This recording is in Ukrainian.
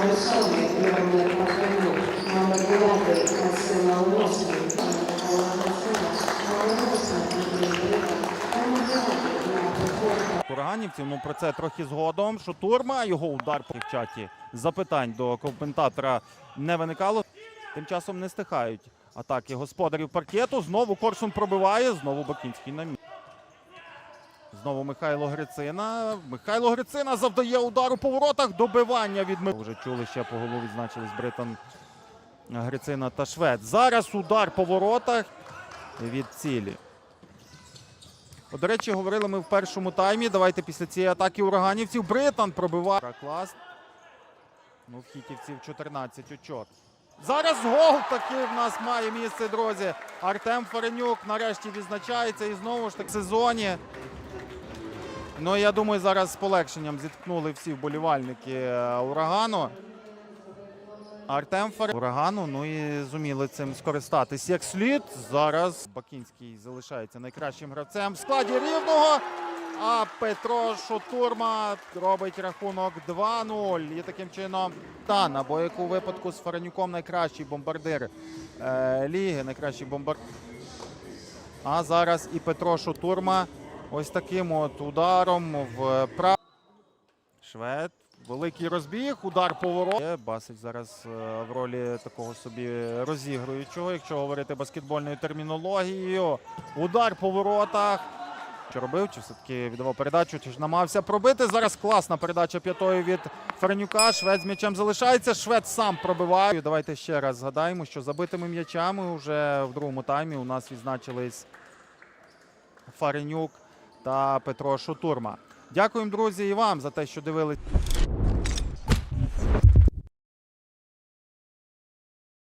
особи Любомир Махайлюк, номер 9 Максим Малиновський, Микола Грицина, Малиновський Андрій Григор, номер 9 Ігор Приходько. Ураганівців. Ну про це трохи згодом. Шутурма, його удар в чаті. Запитань до коментатора не виникало. Тим часом не стихають атаки господарів паркету. Знову Корсун пробиває, знову Бакінський на місці. Знову Михайло Грицина. Михайло Грицина завдає удару по воротах. Добивання від Ми- Вже чули ще по голову відзначились Британ Грицина та Швед. Зараз удар по воротах від цілі. От, До речі, говорили ми в першому таймі. Давайте після цієї атаки ураганівців. Британ пробиває. Клас. Ну, в хітівців 14 очок. Зараз гол таки в нас має місце, друзі. Артем Фаренюк нарешті відзначається і знову ж таки в сезоні. Ну, я думаю, зараз з полегшенням зіткнули всі вболівальники е, урагану. Артем Фаренюк урагану, ну і зуміли цим скористатись як слід. Зараз Бакінський залишається найкращим гравцем в складі рівного. А Петро Шотурма робить рахунок 2-0. І таким чином Тан, або як випадку з Фаренюком найкращий бомбардир е, ліги, найкращий бомбардир. А зараз і Петро Шотурма ось таким от ударом в прав. Швед. Великий розбіг, удар поворот. Є Басич зараз е, в ролі такого собі розігруючого, якщо говорити баскетбольною термінологією. Удар по воротах. Що робив? Чи все-таки віддавав передачу, чи ж намагався пробити. Зараз класна передача п'ятої від Ференюка. Швед з м'ячем залишається. Швед сам пробиває. Давайте ще раз згадаємо, що забитими м'ячами вже в другому таймі у нас відзначились Фаренюк та Петро Шутурма. Дякуємо, друзі, і вам за те, що дивились.